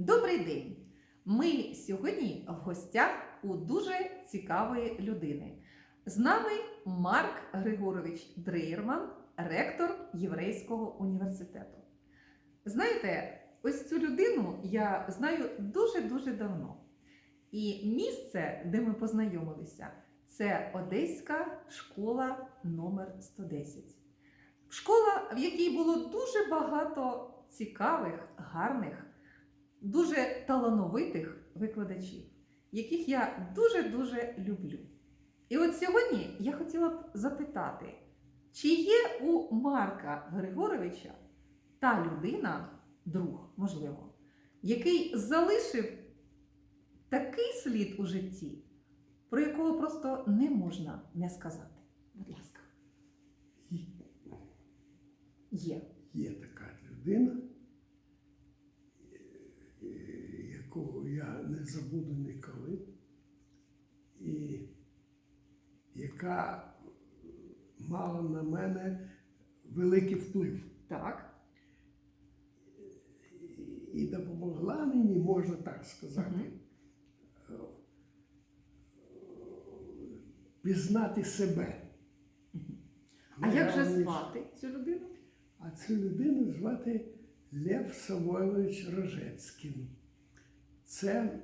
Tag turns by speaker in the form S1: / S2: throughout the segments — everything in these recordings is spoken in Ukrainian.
S1: Добрий день! Ми сьогодні в гостях у дуже цікавої людини. З нами Марк Григорович Дрейерман, ректор Єврейського університету. Знаєте, ось цю людину я знаю дуже-дуже давно. І місце, де ми познайомилися, це Одеська школа номер 110. Школа, в якій було дуже багато цікавих, гарних, дуже талановитих викладачів, яких я дуже-дуже люблю. І от сьогодні я хотіла б запитати, чи є у Марка Григоровича та людина, друг, можливо, який залишив такий слід у житті, про якого просто не можна не сказати. Будь ласка, є.
S2: Є така людина, е, яку я не забуду ніколи, і яка мала на мене великий вплив.
S1: Так.
S2: І допомогла мені, можна так сказати, е, пізнати себе.
S1: А як же звати цю людину?
S2: А цю людину звати Лев Самойлович Рожецький. Це,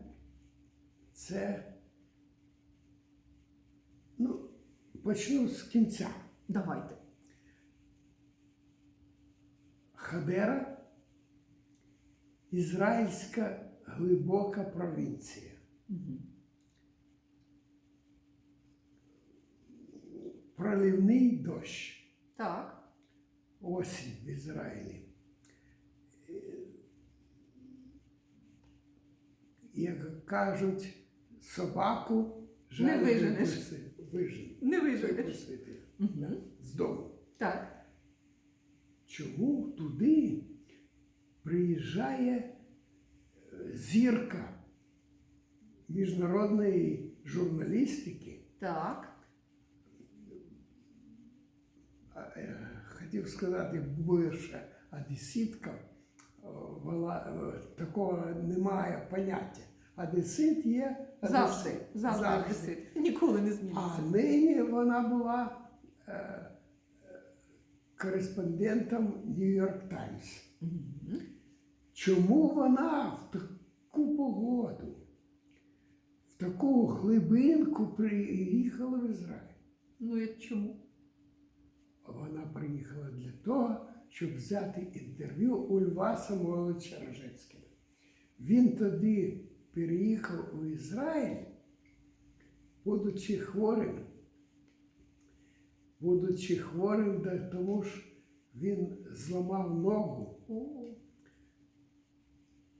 S2: це, ну, почну з кінця.
S1: Давайте.
S2: Хадера, ізраїльська глибока провінція.
S1: Мгм.
S2: Проливний дощ.
S1: Так.
S2: осінь в Ізраїлі. Як кажуть, собаку
S1: Не виженеш.
S2: випусти- вижен-
S1: Не Мгм.
S2: з дому.
S1: Так.
S2: Чому туди приїжджає е, зірка міжнародної журналістики?
S1: Так.
S2: А, е, хотів сказати, бивша одеситка, е, такого немає поняття. Одесит є
S1: Завжди.
S2: одесит.
S1: Завжди висить. Ніколи не
S2: А нині вона була е, кореспондентом Нью-Йорк Таймс. Чому вона в таку погоду, в таку глибинку приїхала в Ізраїль?
S1: Ну і чому?
S2: Вона приїхала для того, щоб взяти інтерв'ю у Льва Самойловича Рожецького. Він тоді переїхав у Ізраїль, будучи хворим. Будучи хворим, тому ж він зламав ногу.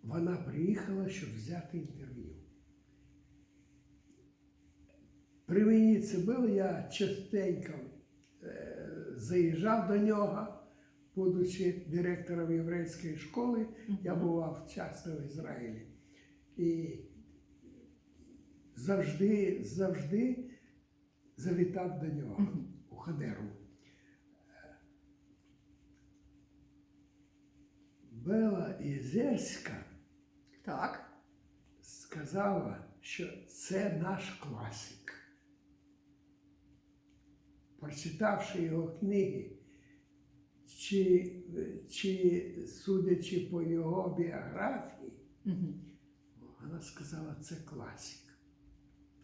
S2: Вона приїхала, щоб взяти інтерв'ю. При мені це було, я частенько е, заїжджав до нього, будучи директором єврейської школи, я бував часто в Ізраїлі. І завжди, завжди завітав до нього у Хадеру. Бела Єзерська
S1: Так.
S2: сказала, що це наш класик. Прочитавши його книги, чи, чи судячи по його біографії. Вона сказала, це класик.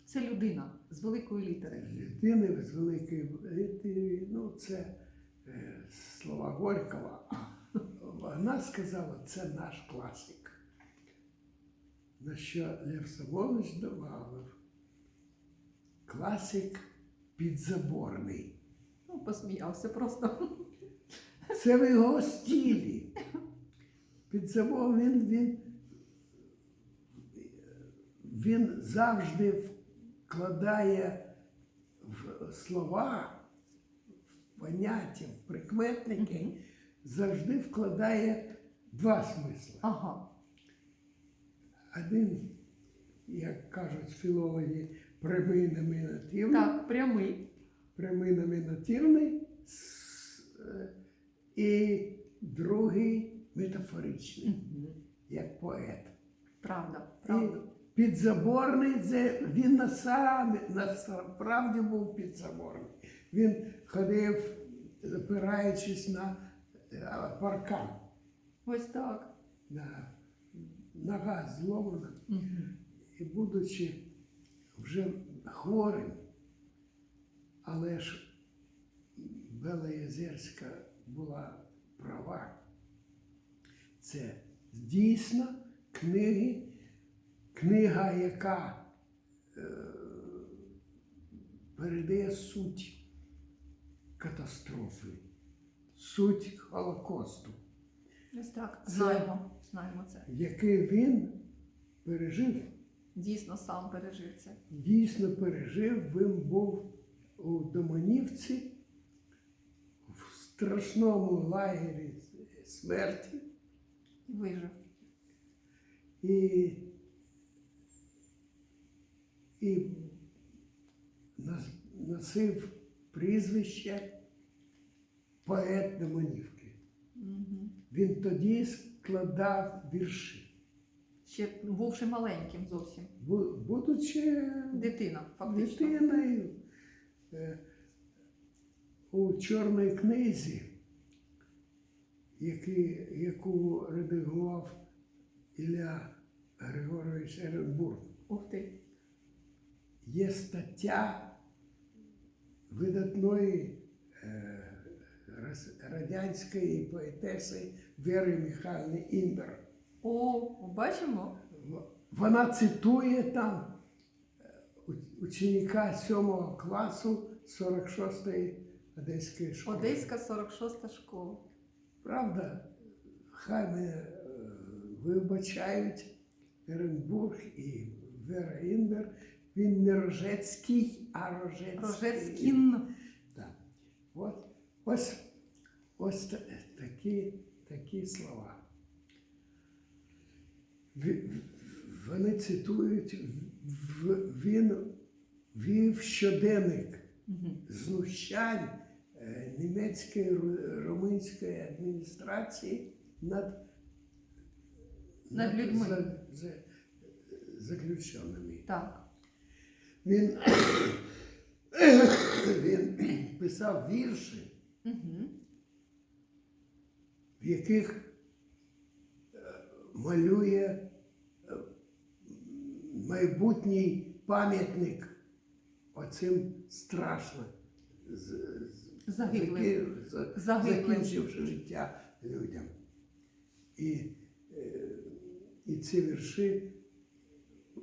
S1: Це людина з великої літери.
S2: Людини з великої літери, ну це е, слова Горького, а вона сказала, це наш класик. На що Лев Савович додав, класик підзаборний.
S1: Ну, посміявся просто.
S2: Це в його стилі. Підзабор він, він, він завжди вкладає в слова, в поняття, в прикметники, завжди вкладає два смисли.
S1: Ага.
S2: Один, як кажуть філологи, прямий номінативний,
S1: Так, прямий.
S2: прямий номінативний е, і другий метафоричний,
S1: Мгм.
S2: як поет.
S1: Правда, правда.
S2: Підзаборний це він насправді був підзаборний. Він ходив, опираючись на е, паркан.
S1: Ось так.
S2: На, нога зломана.
S1: Мгм.
S2: І будучи вже хворим, але ж Бела Єзерська була права. Це дійсно книги, книга, яка е, передає суть катастрофи, суть Холокосту,
S1: Ось так. Знаємо, знаємо це.
S2: який він пережив.
S1: Дійсно сам пережив це.
S2: дійсно пережив, він був у Доманівці в страшному лагері смерті
S1: І вижив.
S2: і, і носив прізвище поет Доманівки.
S1: Мгм.
S2: Він тоді складав вірші,
S1: Ще бувши маленьким зовсім.
S2: будучи
S1: Дитина, фактично.
S2: дитиною. Е, У чорній книзі, яку редагував Ілля Григорович Еренбург,
S1: Ух ти.
S2: Є стаття видатної е, радянської поетеси Віри Михайлівни Індер.
S1: О, бачимо.
S2: Вона цитує там е, ученика 7 класу 46-ї Одеської школи.
S1: Одеська 46-та школа.
S2: Правда, хай мене вибачають Еренбург і Вера Індер. Він не Рожецький, а Рожецький.
S1: Рожецькін.
S2: Так. От, ось, ось та- такі, такі слова. Вони цитують, він вів щоденник знущань е, німецької ру- румунської адміністрації над,
S1: Над людьми.
S2: за- за- заключеними.
S1: Так.
S2: Він, він писав вірші,
S1: Угу.
S2: в яких е, малює е, майбутній пам'ятник оцим страшно
S1: Загиблим.
S2: закінчивши життя людям. І, е, і ці вірші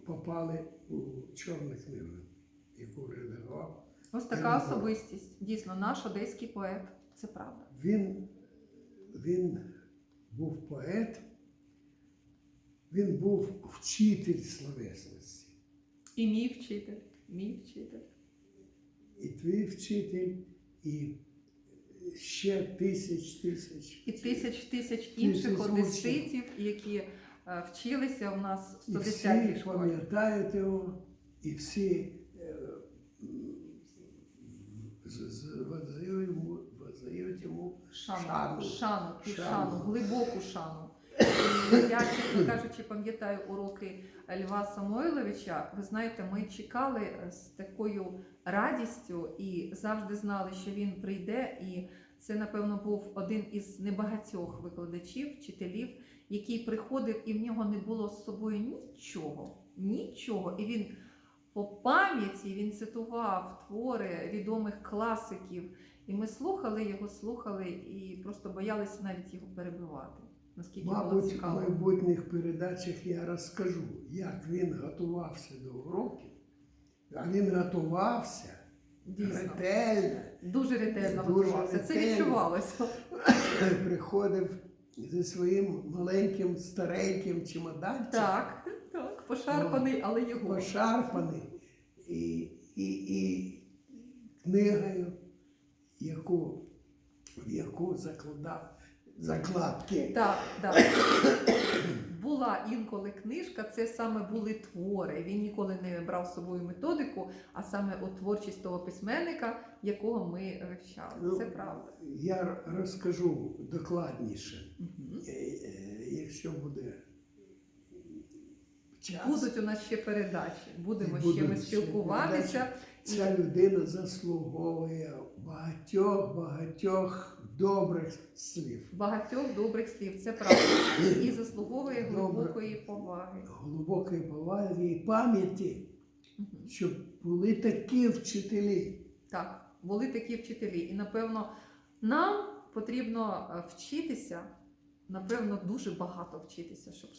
S2: попали у чорну книгу, яку редагував.
S1: Ось така
S2: Еренбург.
S1: особистість. Дійсно, наш одеський поет. Це правда.
S2: Він, він був поет, він був вчитель словесності.
S1: І мій вчитель. Мій вчитель.
S2: І твій вчитель, і ще тисяч тисяч.
S1: І тисяч тисяч інших
S2: Тисяч
S1: одеситів, які вчилися у нас в
S2: І
S1: 110-й
S2: всі
S1: школі.
S2: пам'ятають його, і всі е, воздають йому, йому
S1: Шану,
S2: Шану.
S1: шану,
S2: Шану.
S1: шану, глибоку шану. Я, чесно кажучи, пам'ятаю уроки Льва Самойловича. Ви знаєте, ми чекали е, з такою радістю і завжди знали, що він прийде. І це, напевно, був один із небагатьох викладачів, вчителів, який приходив, і в нього не було з собою нічого. Нічого. І він по пам'яті він цитував твори відомих класиків. І ми слухали його, слухали і просто боялися навіть його перебивати. Наскільки було
S2: Мабуть, в
S1: цікаво.
S2: майбутніх передачах я розкажу, як він готувався до уроків. А він готувався
S1: Дійсно.
S2: ретельно,
S1: Дуже ретельно
S2: Дуже
S1: готувався. Це
S2: ретельно.
S1: відчувалося.
S2: приходив зі своїм маленьким стареньким чемоданчиком,
S1: Так, так, пошарпаний, але його.
S2: пошарпаний, і, і, і книгою, яку, в яку закладав закладки.
S1: Так, так. Була інколи книжка, це саме були твори. Він ніколи не брав з собою методику, а саме у творчість того письменника, якого ми вивчали. Це
S2: Ну,
S1: правда.
S2: Я розкажу докладніше. Е, е, якщо буде час.
S1: Будуть у нас ще передачі, будемо ще ми спілкуватися.
S2: Ця людина заслуговує багатьох, багатьох добрих слів,
S1: Багатьох добрих слів, це правда. І заслуговує глибокої поваги.
S2: глибокої поваги і пам'яті, щоб були такі вчителі.
S1: Так, були такі вчителі. І напевно нам потрібно е, вчитися, напевно, дуже багато вчитися, щоб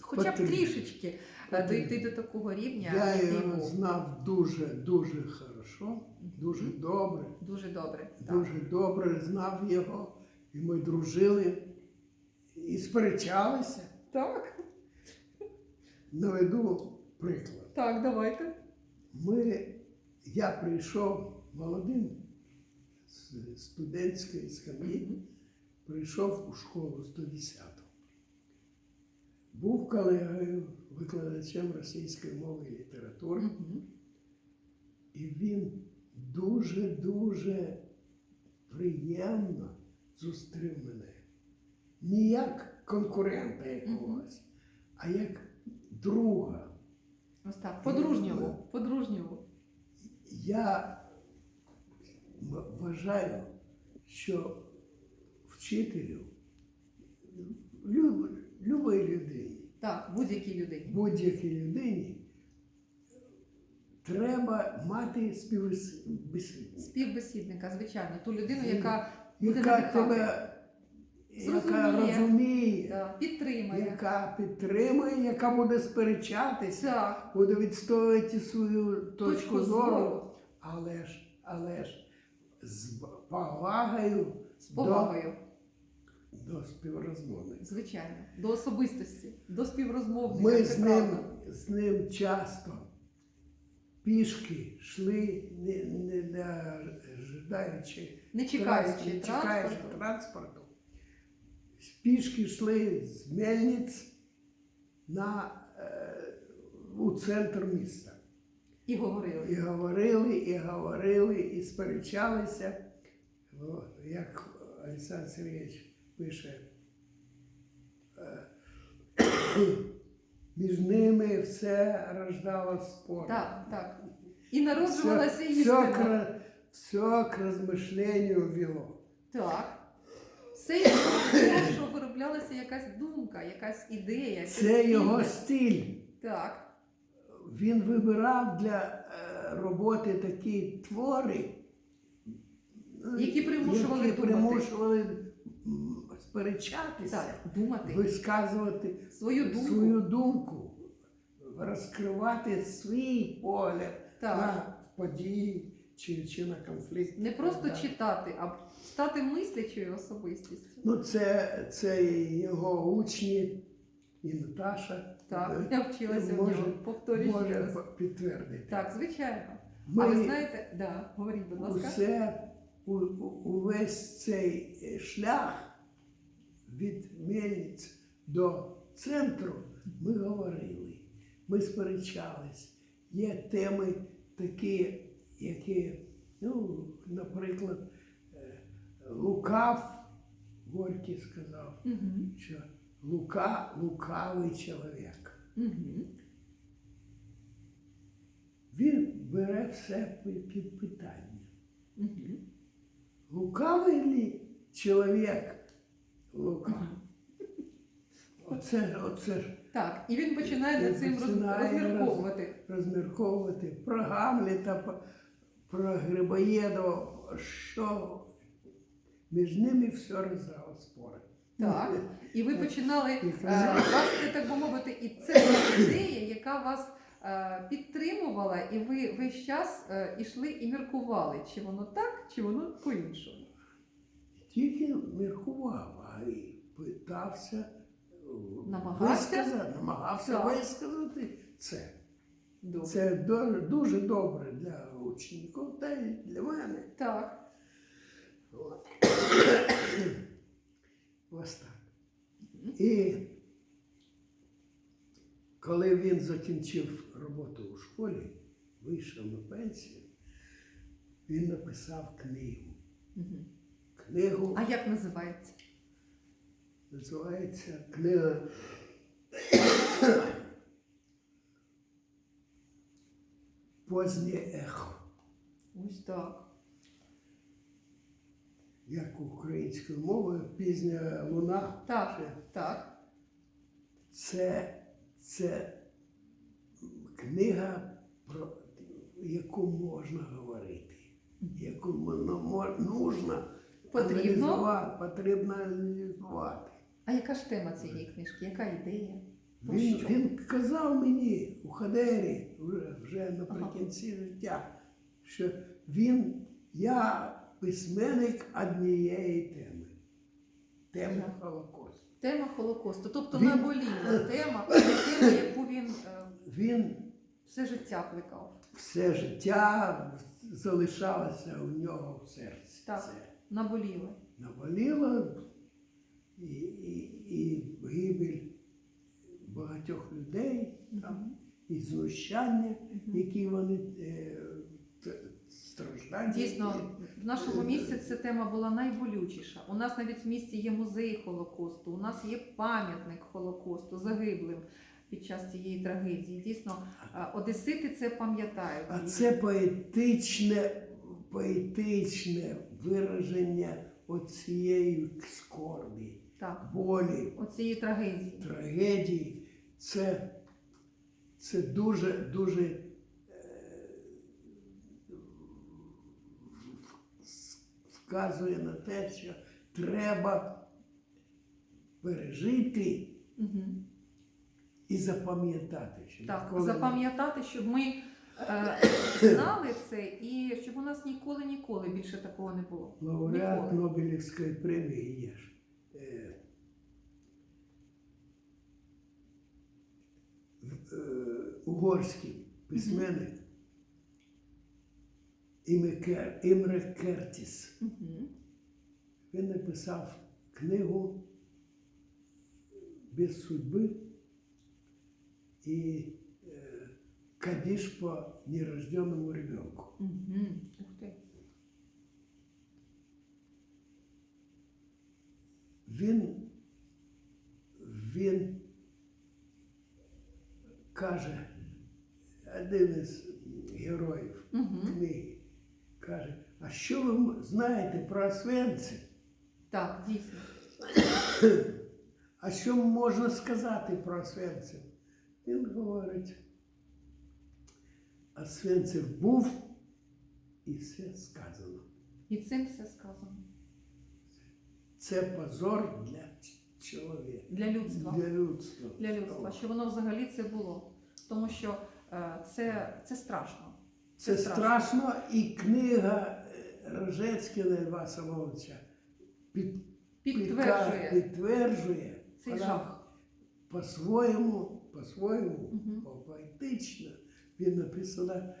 S1: хоча б
S2: Потрібно.
S1: трішечки е,
S2: Потрібно.
S1: дойти до такого рівня.
S2: Я його знав дуже, дуже хорошо. Дуже добре,
S1: Дуже добре. Так.
S2: добре знав його. І ми дружили і сперечалися.
S1: так,
S2: Наведу приклад.
S1: так, давайте.
S2: Ми, я прийшов молодим з студентської скам'ї, прийшов у школу 110. Був колегою, викладачем російської мови і літератури, і він дуже-дуже приємно зустрів мене. Не як конкурента якогось, а як друга.
S1: Ось так, по-дружньому, по-дружньому.
S2: Я вважаю, що вчителю, люб, любій людині,
S1: Так, будь-якій людині.
S2: будь-якій людині треба мати співбесідника,
S1: Співбесідника, звичайно, ту людину, яка буде
S2: яка тебе яка розуміє,
S1: да, підтримає.
S2: яка підтримує, яка буде сперечатися,
S1: Так,
S2: буде відстоювати свою точку,
S1: точку
S2: зору.
S1: зору.
S2: Але ж, але ж з повагою
S1: з повагою,
S2: до, до співрозмовника.
S1: звичайно, до особистості, до співрозмовника.
S2: Ми з ним, з ним часто пішки йшли, не, не дожидаючи,
S1: не чекаючи
S2: не чекаючи
S1: транспорту.
S2: транспорту. Пішки йшли з Мельниць на, е, у центр міста.
S1: І говорили.
S2: І говорили, і говорили, і сперечалися. Як Олександр Сергійович пише, е, між ними все рождало спор.
S1: Так, так. І народжувалася
S2: все,
S1: істина.
S2: все, к, все к розмишленню вело.
S1: Так. Того, що вироблялася якась думка, якась ідея. якась
S2: Це його стиль.
S1: Так.
S2: Він вибирав для е, роботи такі твори,
S1: Які примушували
S2: які
S1: думати.
S2: примушували м, сперечатися,
S1: Так, думати
S2: висказувати
S1: свою думку.
S2: свою думку, розкривати свій погляд
S1: Так.
S2: на події чи, чи на конфлікт.
S1: Не просто
S2: Так.
S1: читати, а стати мислячою особистістю.
S2: Ну, це, це його учні, і Наташа.
S1: Так,
S2: е,
S1: я вчилася в нього. Повторюю
S2: може
S1: раз.
S2: підтвердити.
S1: Так, звичайно.
S2: Ми
S1: Але знаєте, да, говоріть, будь ласка.
S2: усе, у, у- увесь цей шлях від Мельниць до центру ми говорили, ми сперечались. Є теми такі, які, ну, наприклад, е, лукав, Горький сказав,
S1: Угу.
S2: що лука, лукавий чоловік.
S1: Угу.
S2: Він бере все під- під питання.
S1: Угу.
S2: Лукавий ли чоловік лука? Оце, оце
S1: Так, і він починає над цим розмірковувати.
S2: розмірковувати про Гамлета, про- Грибоєдова, що між ними все роздало спори.
S1: Так. І ви починали, е, вас, це, так би мовити, і це ідея, яка вас е, підтримувала, і ви весь час е, ішли і міркували, чи воно так, чи воно по-іншому.
S2: Тільки міркував, а й питався,
S1: Намагався?
S2: висказати, намагався
S1: Так.
S2: висказати це.
S1: Добре.
S2: Це дуже добре для учнів, та й для мене.
S1: Так.
S2: От. Ось так. І коли він закінчив роботу у школі, вийшов на пенсію, він написав книгу. Книгу
S1: А як називається?
S2: називається книга позднє ехо.
S1: Ось так.
S2: Як українською мовою, пізня луна.
S1: Так, так.
S2: Це, це книга, про яку можна говорити, яку воно мо- нужно
S1: Потрібно.
S2: аналізувати, потрібно аналізувати.
S1: А яка ж тема цієї книжки? Яка ідея? Про
S2: Він,
S1: що?
S2: він казав мені у Хадері вже, вже наприкінці життя, що він, я письменник однієї теми. Теми
S1: Так.
S2: Холокосту.
S1: Тема Холокосту, тобто
S2: Він-
S1: наболіла тема, тема, яку він е,
S2: Він
S1: все життя плекав.
S2: все життя залишалося у нього в серці.
S1: Так.
S2: Це
S1: Наболіло.
S2: наболіло і, і, і гибель багатьох людей, там, і знущання, які вони е, страждання.
S1: Дійсно, в нашому місті ця тема була найболючіша. У нас навіть в місті є музей Холокосту, у нас є пам'ятник Холокосту загиблим під час цієї трагедії. Дійсно, е, одесити це пам'ятають.
S2: А це поетичне, поетичне вираження оцієї скорбі,
S1: Так,
S2: болі,
S1: оцієї трагедії.
S2: трагедії. Це, це дуже, дуже е, вказує на те, що треба пережити
S1: Угу.
S2: і запам'ятати. що
S1: Так, запам'ятати, щоб ми знали це і щоб у нас ніколи ніколи більше такого не було.
S2: Лауреат
S1: Ніколи.
S2: Нобелівської премії є ж. Е, е, угорський письменник Імре Імре Кертіс. Він написав книгу без судьби і е, Кадіш по нерожденному ребенку.
S1: Угу. Ух ти.
S2: Він, він каже, один із героїв
S1: Угу.
S2: книги, каже, а що ви знаєте про Освенцим?
S1: Так, дійсно.
S2: А що можна сказати про Освенцим? Він говорить, Освенцим був і все сказано.
S1: І цим все сказано.
S2: Це позор для чоловіка,
S1: Для людства.
S2: для людства.
S1: Для людства, що воно взагалі це було. Тому що е, це, це страшно.
S2: Це страшно, і книга е, Рожецького Льва Самовича під,
S1: Підтверджує
S2: підтверджує
S1: цей
S2: вона
S1: жах.
S2: по-своєму, по-своєму,
S1: Мгм.
S2: поетично. Він написана е,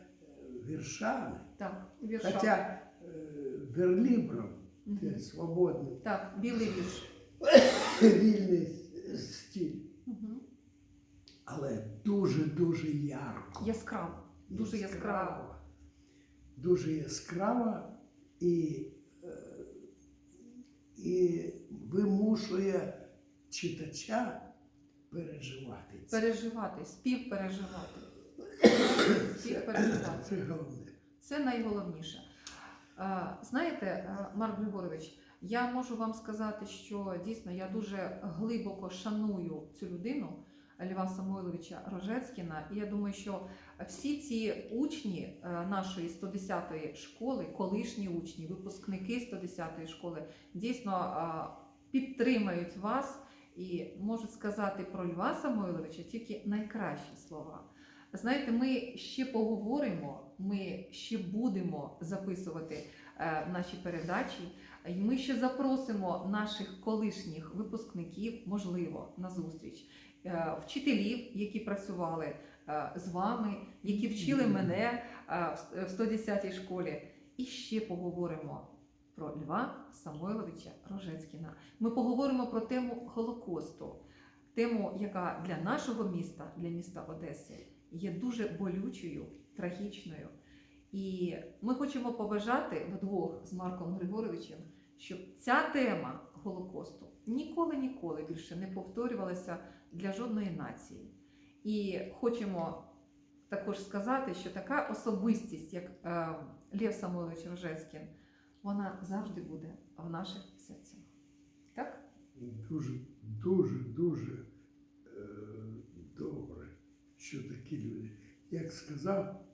S2: віршами.
S1: Так, вірша.
S2: Хоча е, верлібром,
S1: Мгм.
S2: це свободний,
S1: Так, білий вірш.
S2: вільний стиль,
S1: Угу.
S2: але дуже-дуже ярко.
S1: Яскраво. Дуже яскраво.
S2: Дуже яскрава і, е, і вимушує читача переживати.
S1: Переживати, співпереживати. Співпереживати.
S2: Це.
S1: Це найголовніше. Е, Знаєте, е, Марк Григорович, я можу вам сказати, що дійсно я дуже глибоко шаную цю людину Льва Самойловича Рожецькіна. І я думаю, що всі ці учні е, нашої 110-ї школи, колишні учні, випускники 110-ї школи, дійсно підтримають вас і можуть сказати про Льва Самойловича тільки найкращі слова. Знаєте, ми ще поговоримо, ми ще будемо записувати е, наші передачі. І Ми ще запросимо наших колишніх випускників, можливо, на зустріч, е, вчителів, які працювали е, з вами, які вчили мене в- в 110-й школі. І ще поговоримо про Льва Самойловича Рожецькіна. Ми поговоримо про тему Холокосту, тему, яка для нашого міста, для міста Одеси, є дуже болючою, трагічною. І ми хочемо побажати вдвох з Марком Григоровичем, щоб ця тема Голокосту ніколи ніколи більше не повторювалася для жодної нації. І хочемо також сказати, що така особистість, як е, Лев Самойлович Рожецький, вона завжди буде в наших серцях. Так?
S2: Дуже, дуже, дуже що такі люди. Як сказав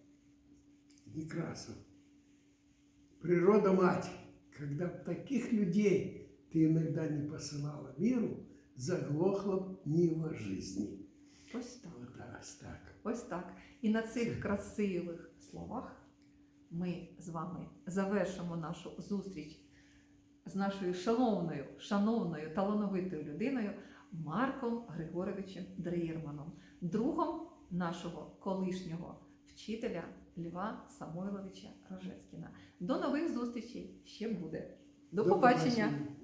S2: Некрасов, природа мать, когда б таких людей ты иногда не посылала миру, заглохла б Нива жизни.
S1: Ось так.
S2: Так, так.
S1: Ось так. І на цих красивих словах ми з вами завершимо нашу зустріч з нашою шановною, шановною, талановитою людиною Марком Григоровичем Дрейерманом, другом нашого колишнього вчителя Льва Самойловича Рожецькіна. До нових зустрічей ще буде. До, побачення!
S2: побачення.